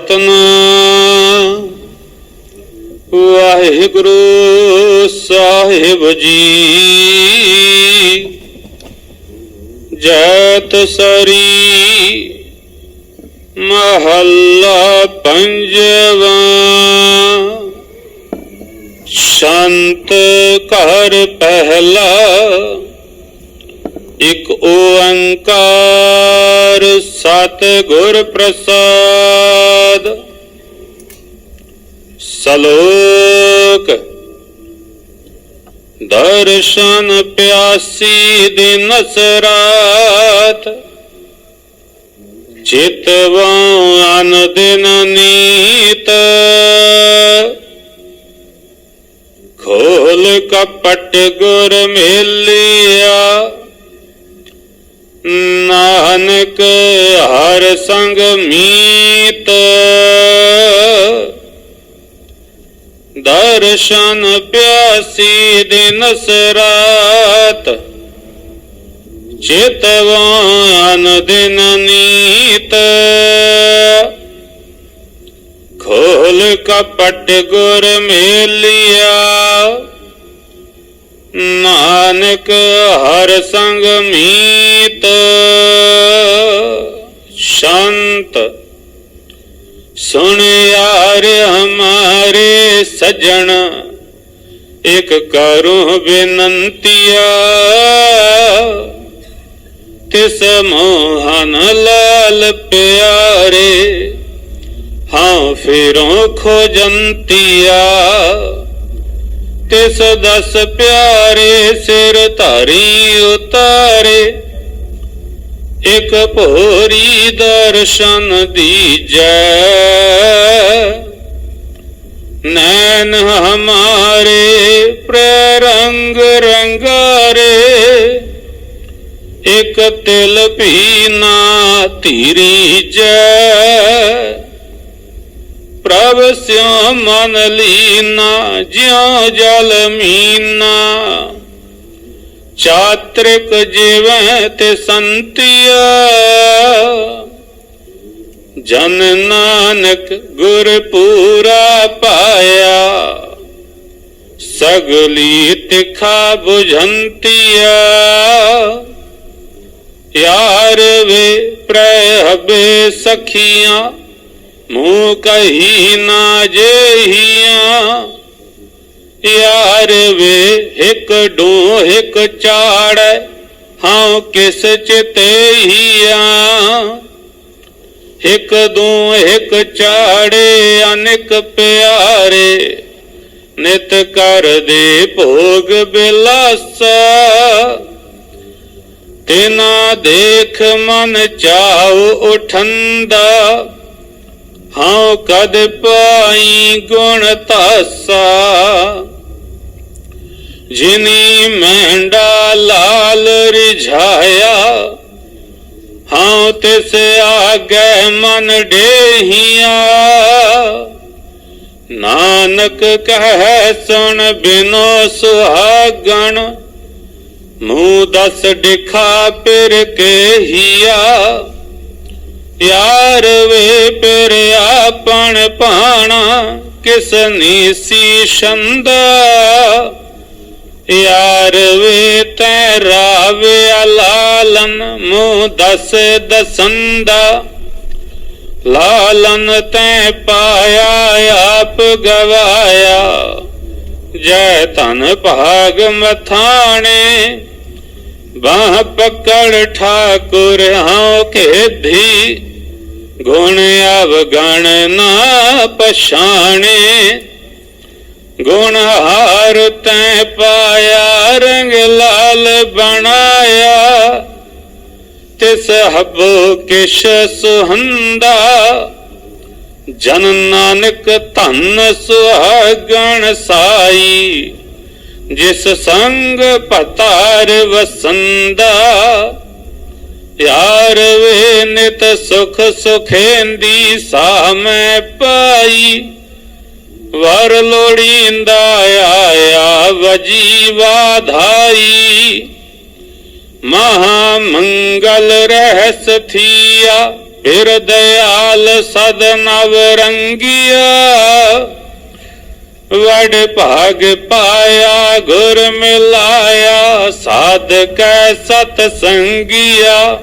ਸਤਨਾਮ ਵਾਹਿਗੁਰੂ ਸਾਹਿਬ ਜੀ। ਜੈਤ ਸਰੀ ਮਹੱਲਾ ਪੰਜਵਾ। ਸ਼ਾਂਤ ਘਰ ਪਹਿਲਾ। ਇਕ ਓੰਕਾਰ ਸਤ ਗੁਰ ਪ੍ਰਸਾਦ। ਸਲੋਕ ਦਰਸ਼ਨ ਪਿਆਸੀ ਦਿਨ ਸਰਾਤ ਚਿਤਵਾਂ ਅਨ ਦਿਨ ਨੀਤ ਖੋਲ ਕਪਟ ਗੁਰ ਮਿਲਿਆ। ਨਾਨਕ ਹਰ ਸੰਗ ਮੀਤ। ਦਰਸ਼ਨ ਪਿਆਸੀ ਦਿਨ ਸਰਾਤ। ਚਿਤਵਾਨ ਦਿਨ ਨੀਤ। ਖੋਲ ਕਪਟ ਗੁਰ ਮੇਲਿਆ। ਨਾਨਕ ਹਰ ਸੰਗ ਮੀਤ। ਸ਼ਾਂਤ ਸੁਣ ਯਾਰ ਹਮਾਰੇ ਸਜਣ, ਇਕ ਕਰੂੰ ਬੇਨੰਤੀਆ। ਤਿਸ ਮੋਹਨ ਲਾਲ ਪਿਆਰੇ, ਹਾਂ ਫਿਰੋਂ ਖੋਜੰਤੀਆ। ਤਿਸ ਦਸ ਪਿਆਰੇ ਸਿਰ ਧਾਰੀ ਉਤਾਰੇ ਇਕ ਭੋਰੀ ਦਰਸ਼ਨ ਦੀਜੈ। ਨੈਣ ਹਮਾਰੇ, ਪ੍ਰਰੰਗ ਰੰਗਾਰੇ। ਇਕ ਤਿਲ ਭੀ ਨਾ ਧੀਰੀ ਜੈ ਪ੍ਰਭ ਸਿਉ ਮਨ ਲੀਨਾ, ਜਿਉ ਜਲ ਮੀਨਾ। ਚਾਤ੍ਰਿਕ ਜਿਵੈ ਤੇ ਸੰਤਿਆ। ਜਨ ਨਾਨਕ ਗੁਰ ਪੂਰਾ ਪਾਇਆ। ਸਗਲੀ ਤਿਖਾ 부ਝੰਤਿਆ ਯਾਰ ਵੇ ਪ੍ਰਹਬੇ ਸਖੀਆਂ, ਮੂੰਹ ਕਹੀ ਨਾ ਜੇਹੀਆਂ। ਪਿਆਰ ਵੇ ਇੱਕ ਡੂ ਇੱਕ ਚਾੜੈ ਹਾਂ ਕਿਸ ਚਿਤੇ ਹੀਆਂ ਇੱਕ ਦੋ ਇੱਕ ਚਾੜੇ ਅਨੇਕ ਪਿਆਰੇ, ਨਿਤ ਕਰਦੇ ਭੋਗ ਬਿਲਾਸਾ। ਤਿਨਾ ਦੇਖ ਮਨ ਚਾਉ ਉਠੰਦਾ, ਹਾਂ ਕਦ ਪਾਈ ਗੁਣ ਤਾਸਾ ਜਿਨੀ ਮਹਿੰਡਾ ਲਾਲ ਰਿਝਾਇਆ, ਹਾਂ ਤਿਸ ਆਗੇ ਮਨ ਡੇਹੀਆਂ। ਨਾਨਕ ਕਹੈ, ਸੁਣ ਬਿਨੋ ਸੁਹਾਗਣ, ਮੂੰਹ ਦਸ ਦਿਖਾ ਪਿਰ ਕੇਹੀਆ। ਯਾਰ ਵੇ ਪਿਰ ਆਪਣ ਭਾਣਾ, ਕਿਸ ਨੀਸੀ ਛੰਦਾ। ਯਾਰ ਵੇ ਤੈ ਰਾਵੇ ਲਾਲਨ, ਮੂੰਹ ਦਸ ਦਸੰਦਾ। ਲਾਲਨ ਤੈ ਪਾਇਆ, ਆਪ ਗਵਾਇਆ। ਜੈ ਧਨ ਭਾਗ ਮਥਾਣੇ, ਬਾਹ ਪਕੜ ਠਾਕੁਰ ਹਉ ਖੇਧੀ ਗੁਣ ਅਵਗਣ ਨਾ ਪਛਾਣੇ ਗੁਣ ਹਾਰ ਤੈ ਪਾਇਆ, ਰੰਗ ਲਾਲ ਬਣਾਇਆ। ਤਿਸ ਹਬੋ ਕਿਸ਼ ਸੁਹੰਦਾ, ਜਨ ਨਾਨਕ ਧਨ ਸੁਹਾਗਣ ਸਾਈ। ਜਿਸ ਸੰਗ ਪਤਾਰ ਵਸੰਦਾ, ਪਿਆਰ ਵੇ ਨਿਤ ਸੁਖ ਸੁਖੇਂਦੀ ਮੈਂ ਪਾਈ। ਵਰ ਲੋੜੀਂਦਾ ਆਇਆ ਵਜੀ ਵਾਧਾਈ ਮਹਾ ਮੰਗਲ ਰਹਿਸ ਥੀਆ, ਫਿਰ ਦਇਆਲ ਸਦ ਨਵ ਰੰਗਿਆ। ਵਡ ਭਾਗ ਪਾਇਆ, ਗੁਰ ਮਿਲਾਇਆ, ਸਾਧਕੈ ਸਤ ਸੰਗਿਆ।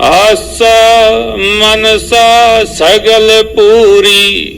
ਆਸਾ ਮਨਸਾ ਸਗਲ ਪੂਰੀ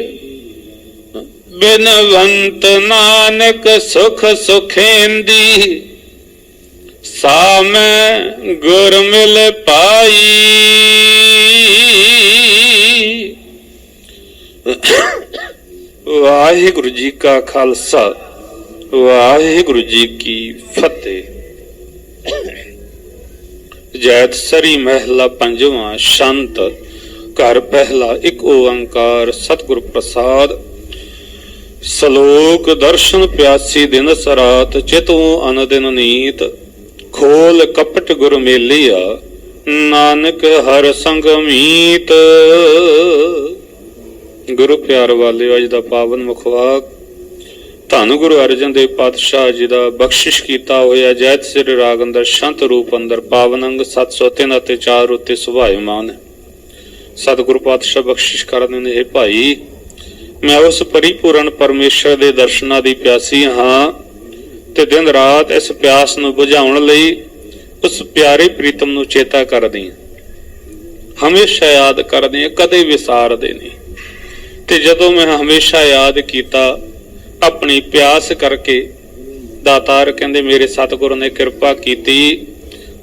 ਬਿਨਵੰਤ ਨਾਨਕ ਸੁਖ ਸੁਖੇਂਦੀ, ਸਾਮੈ ਗੁਰ ਮਿਲ ਪਾਈ। ਵਾਹਿਗੁਰੂ ਜੀ ਕਾ ਖਾਲਸਾ, ਵਾਹਿਗੁਰੂ ਜੀ ਕੀ ਫਤਿਹ। ਜੈਤ ਸਰੀ ਮਹਿਲਾ ਪੰਜਵਾਂ, ਸ਼ੰਤ ਘਰ ਪਹਿਲਾ, ਇੱਕ ਓੰਕਾਰ ਸਤਿਗੁਰ ਪ੍ਰਸਾਦ। ਸ਼ਲੋਕ ਦਰਸ਼ਨ ਪਿਆਸੀ ਦਿਨ ਸਰਾਤ, ਚਿਤਉ ਅਨਦਿਨ ਨੀਤ। ਖੋਲ ਕਪਟ ਗੁਰ ਮੇਲਿਆ, ਨਾਨਕ ਹਰ ਸੰਗ ਮੀਤ। ਗੁਰੂ ਪਿਆਰ ਵਾਲਿਓ, ਅੱਜ ਦਾ ਪਾਵਨ ਮੁਖਵਾਕ ਧੰਨ ਗੁਰੂ ਅਰਜਨ ਦੇਵ ਪਾਤਸ਼ਾਹ ਜੀ ਦਾ ਬਖਸ਼ਿਸ਼ ਕੀਤਾ ਹੋਇਆ, ਜੈਤ ਸਿਰ ਰਾਗ ਅੰਦਰ ਸ਼ੰਤ ਰੂਪ ਅੰਦਰ ਪਾਵਨ ਅੰਗ 703 ਅਤੇ 4 ਉੱਤੇ ਸੁਭਾਇਮਾਨ ਹੈ ਸਤਿਗੁਰੂ ਪਾਤਸ਼ਾਹ ਬਖਸ਼ਿਸ਼ ਕਰਨ ਨੇ ਭਾਈ ਮੈਂ ਉਸ ਪਰਿਪੂਰਨ ਪਰਮੇਸ਼ਰ ਦੇ ਦਰਸ਼ਨਾਂ ਦੀ ਪਿਆਸੀ ਹਾਂ ਤੇ ਦਿਨ ਰਾਤ ਇਸ ਪਿਆਸ ਨੂੰ ਬੁਝਾਉਣ ਲਈ ਉਸ ਪਿਆਰੇ ਪ੍ਰੀਤਮ ਨੂੰ ਚੇਤਾ ਕਰਦੀ ਹਾਂ। ਹਮੇਸ਼ਾ ਯਾਦ ਕਰਦੀ ਹਾਂ, ਕਦੇ ਵਿਸਾਰਦੇ ਨਹੀਂ। ਤੇ ਜਦੋਂ ਮੈਂ ਹਮੇਸ਼ਾ ਯਾਦ ਕੀਤਾ, ਆਪਣੀ ਪਿਆਸ ਕਰਕੇ ਦਾਤਾਰ ਕਹਿੰਦੇ, ਮੇਰੇ ਸਤਿਗੁਰੂ ਨੇ ਕਿਰਪਾ ਕੀਤੀ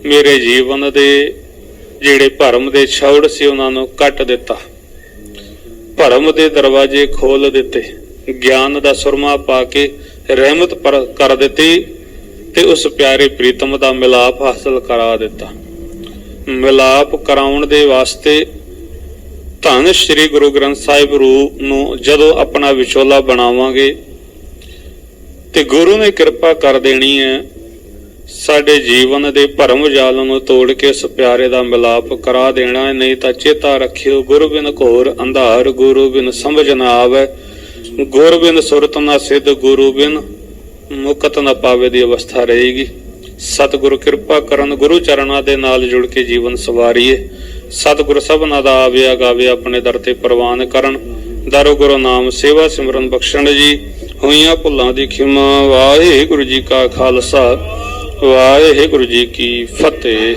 ਮੇਰੇ ਜੀਵਨ ਦੇ, ਜਿਹੜੇ ਭਰਮ ਦੇ ਛੌੜ ਸੀ ਉਹਨਾਂ ਨੂੰ ਕੱਟ ਦਿੱਤਾ। ਭਰਮ ਦੇ ਦਰਵਾਜ਼ੇ ਖੋਲ ਦਿੱਤੇ, ਗਿਆਨ ਦਾ ਸੁਰਮਾ ਪਾ ਕੇ ਰਹਿਮਤ ਕਰ ਦਿੱਤੀ ਤੇ ਉਸ ਪਿਆਰੇ ਪ੍ਰੀਤਮ ਦਾ ਮਿਲਾਪ ਹਾਸਲ ਕਰਾ ਦਿੱਤਾ। ਮਿਲਾਪ ਕਰਾਉਣ ਦੇ ਵਾਸਤੇ ਧੰਨ ਸ਼੍ਰੀ ਗੁਰੂ ਗ੍ਰੰਥ ਸਾਹਿਬ ਰੂਪ ਨੂੰ ਜਦੋਂ ਆਪਣਾ ਵਿਚੋਲਾ ਬਣਾਵਾਂਗੇ ਤੇ ਗੁਰੂ ਨੇ ਕਿਰਪਾ ਕਰ ਦੇਣੀ ਹੈ ਸਾਡੇ ਜੀਵਨ ਦੇ ਭਰਮ ਜਾਲ ਨੂੰ ਤੋੜ ਕੇ ਉਸ ਪਿਆਰੇ ਦਾ ਮਿਲਾਪ ਕਰਾ ਦੇਣਾ ਹੈ ਨਹੀਂ ਤਾਂ ਚੇਤਾ ਰੱਖਿਓ ਗੁਰੂ ਬਿਨ ਘੋਰ ਅੰਧਾਰ ਗੁਰੂ ਬਿਨ ਸਮਝ ਨਾ ਆਵੇ। ਗੁਰ ਬਿਨ ਸੁਰਤ ਨਾ ਸਿੱਧ ਗੁਰੂ ਬਿਨ ਮੁਕਤ ਨਾ ਪਾਵੇ ਦੀ ਅਵਸਥਾ ਰਹੇਗੀ। ਸਤਿਗੁਰੂ ਕਿਰਪਾ ਕਰਨ ਗੁਰੂ ਚਰਨਾਂ ਦੇ ਨਾਲ ਜੁੜ ਕੇ ਜੀਵਨ ਸਵਾਰੀਏ। ਸਤਿਗੁਰ ਸਭਨਾ ਦਾ ਆਵਿਆ ਗਾਵਿਆ ਆਪਣੇ ਦਰ ਤੇ ਪ੍ਰਵਾਨ ਕਰਨ। ਦਰ ਗੁਰੂ ਨਾਮ ਸੇਵਾ ਸਿਮਰਨ ਬਖਸ਼ਣ ਜੀ। ਹੋਈਆਂ ਭੁੱਲਾਂ ਦੀ ਖਿਮਾ, ਵਾਹਿਗੁਰੂ ਜੀ ਕਾ ਖਾਲਸਾ। ਵਾਹਿਗੁਰੂ ਜੀ ਕੀ ਫਤਿਹ।